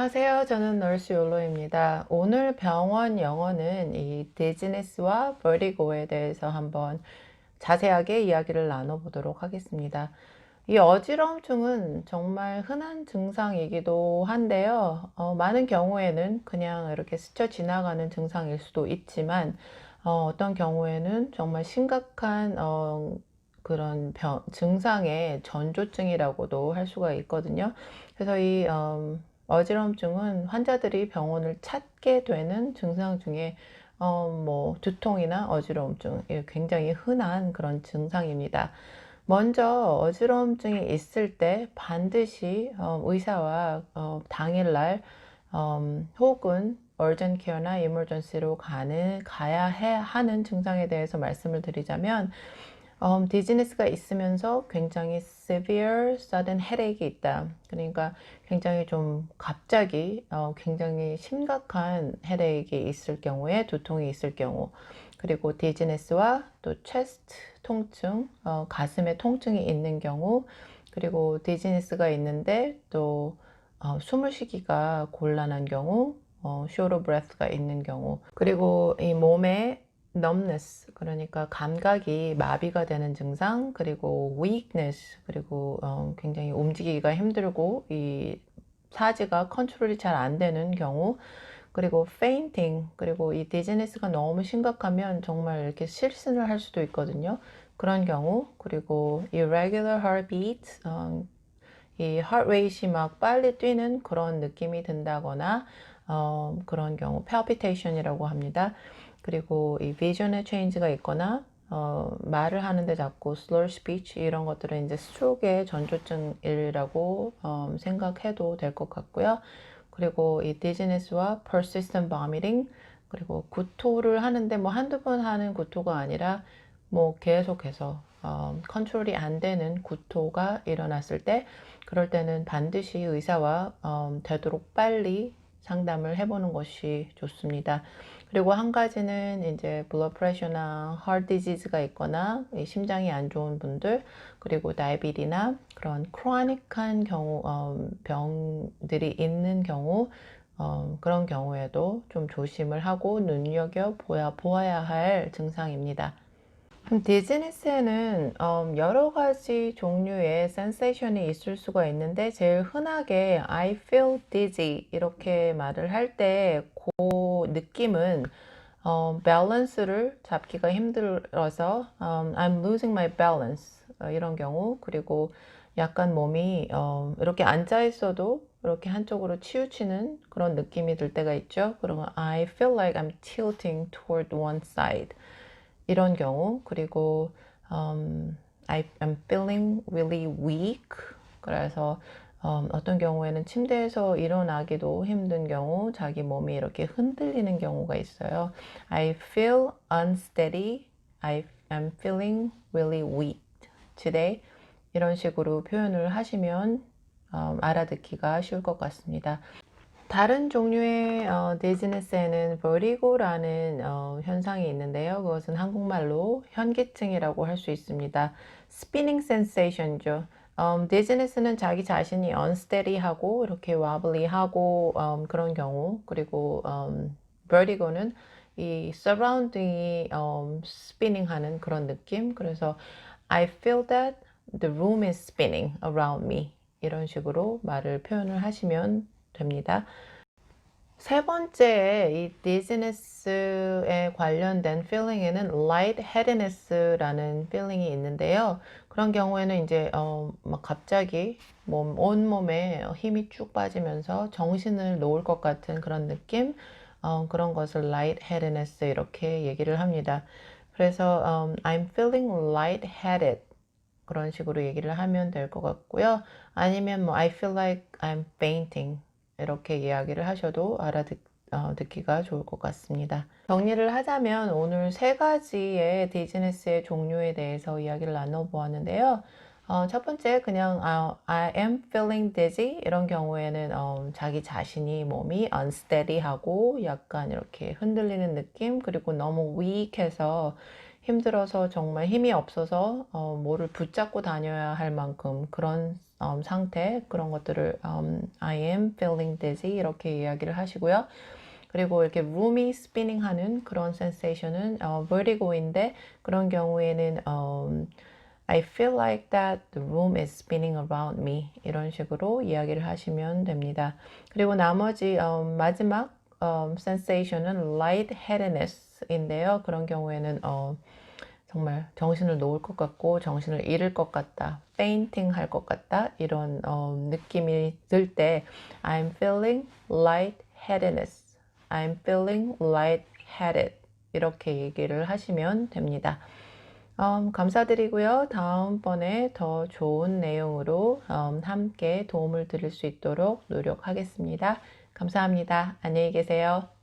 안녕하세요. 저는 널스 욜로입니다. 오늘 병원 영어는 이 디즈니스와 버리고에 대해서 한번 자세하게 이야기를 나눠보도록 하겠습니다. 이 어지럼증은 정말 흔한 증상이기도 한데요. 어, 많은 경우에는 그냥 이렇게 스쳐 지나가는 증상일 수도 있지만 어, 떤 경우에는 정말 심각한 어, 그런 병, 증상의 전조증이라고도 할 수가 있거든요. 그래서 이 음, 어지럼증은 환자들이 병원을 찾게 되는 증상 중에 어, 뭐 두통이나 어지러움증 굉장히 흔한 그런 증상입니다. 먼저 어지러움증이 있을 때 반드시 어, 의사와 어, 당일날 음, 혹은 얼전 케어나 이머전시로 가는 가야 해 하는 증상에 대해서 말씀을 드리자면 음, 디즈니스가 있으면서 굉장히 severe sudden headache이 있다. 그러니까 굉장히 좀 갑자기 어, 굉장히 심각한 headache이 있을 경우에 두통이 있을 경우. 그리고 디즈니스와 또 chest 통증, 어, 가슴에 통증이 있는 경우. 그리고 디즈니스가 있는데 또 어, 숨을 쉬기가 곤란한 경우 어, of breath가 있는 경우. 그리고 이 몸에 numbness 그러니까 감각이 마비가 되는 증상 그리고 weakness 그리고 어, 굉장히 움직이기가 힘들고 이 사지가 컨트롤이 잘 안 되는 경우 그리고 fainting 그리고 이 디즈니스가 너무 심각하면 정말 이렇게 실신을 할 수도 있거든요. 그런 경우 그리고 irregular heartbeat 어, 이 heart rate이 막 빨리 뛰는 그런 느낌이 든다거나 어, 그런 경우 palpitation이라고 합니다. 그리고 이 비전의 체인지가 있거나 어, 말을 하는데 자꾸 slur speech 이런 것들은 이제 스트로크의 전조증이라고 어, 생각해도 될 것 같고요. 그리고 이 dizziness와 persistent vomiting 그리고 구토를 하는데 뭐 한두 번 하는 구토가 아니라 뭐 계속해서 어, 컨트롤이 안 되는 구토가 일어났을 때 그럴 때는 반드시 의사와 어, 되도록 빨리 상담을 해보는 것이 좋습니다. 그리고 한 가지는 이제 블러 프레셔나 heart disease가 있거나 심장이 안 좋은 분들 그리고 다이비리나 그런 크로닉한 경우 어, 병들이 있는 경우 어, 그런 경우에도 좀 조심을 하고 눈여겨 보아야 할 증상입니다. 디즈니스에는 음, 여러 가지 종류의 센세이션이 있을 수가 있는데 제일 흔하게 I feel dizzy 이렇게 말을 할 때 그 느낌은 어, 밸런스를 잡기가 힘들어서 um, I'm losing my balance 어, 이런 경우 그리고 약간 몸이 어, 이렇게 앉아 있어도 이렇게 한쪽으로 치우치는 그런 느낌이 들 때가 있죠. 그러면 I feel like I'm tilting toward one side. 이런 경우 그리고 um, I am feeling really weak 그래서 um, 어떤 경우에는 침대에서 일어나기도 힘든 경우 자기 몸이 이렇게 흔들리는 경우가 있어요. I feel unsteady. I am feeling really weak today. 이런 식으로 표현을 하시면 um, 알아듣기가 쉬울 것 같습니다. 다른 종류의 어, 디즈니스에는 버리고라는 어, 현상이 있는데요. 그것은 한국말로 현기증이라고 할 수 있습니다. 스피닝 센세이션이죠. 음, 디즈니스는 자기 자신이 unsteady하고 이렇게 wobbly하고 음, 그런 경우 그리고 음, 버리고는 이 surrounding이 음, spinning 그런 느낌. 그래서 I feel that the room is spinning around me 이런 식으로 말을 표현을 하시면 됩니다. 세 번째 이 디즈니스에 관련된 feeling에는 lightheadedness라는 feeling이 있는데요. 그런 경우에는 이제 어, 막 갑자기 몸, 온 몸에 힘이 쭉 빠지면서 정신을 놓을 것 같은 그런 느낌, 어, 그런 것을 lightheadedness 이렇게 얘기를 합니다. 그래서 um, I'm feeling lightheaded 그런 식으로 얘기를 하면 될 것 같고요. 아니면 뭐 I feel like I'm fainting 이렇게 이야기를 하셔도 알아듣기가 어, 좋을 것 같습니다. 정리를 하자면 오늘 세 가지의 디즈니스의 종류에 대해서 이야기를 나눠보았는데요. 어, 첫 번째 그냥 아, I am feeling dizzy 이런 경우에는 어, 자기 자신이 몸이 unsteady하고 약간 이렇게 흔들리는 느낌 그리고 너무 weak해서 힘들어서 정말 힘이 없어서 어, 뭐를 붙잡고 다녀야 할 만큼 그런 음, 상태 그런 것들을 음, I am feeling dizzy 이렇게 이야기를 하시고요. 그리고 이렇게 room이 spinning 하는 그런 sensation은 어, vertigo인데 그런 경우에는 음, I feel like that the room is spinning around me 이런 식으로 이야기를 하시면 됩니다. 그리고 나머지 음, 마지막 음, sensation은 lightheadedness 인데요. 그런 경우에는 어, 정말 정신을 놓을 것 같고 정신을 잃을 것 같다, fainting 할것 같다 이런 어, 느낌이 들 때 I'm feeling lightheadedness, I'm feeling lightheaded 이렇게 얘기를 하시면 됩니다. 음, 감사드리고요. 다음번에 더 좋은 내용으로 음, 함께 도움을 드릴 수 있도록 노력하겠습니다. 감사합니다. 안녕히 계세요.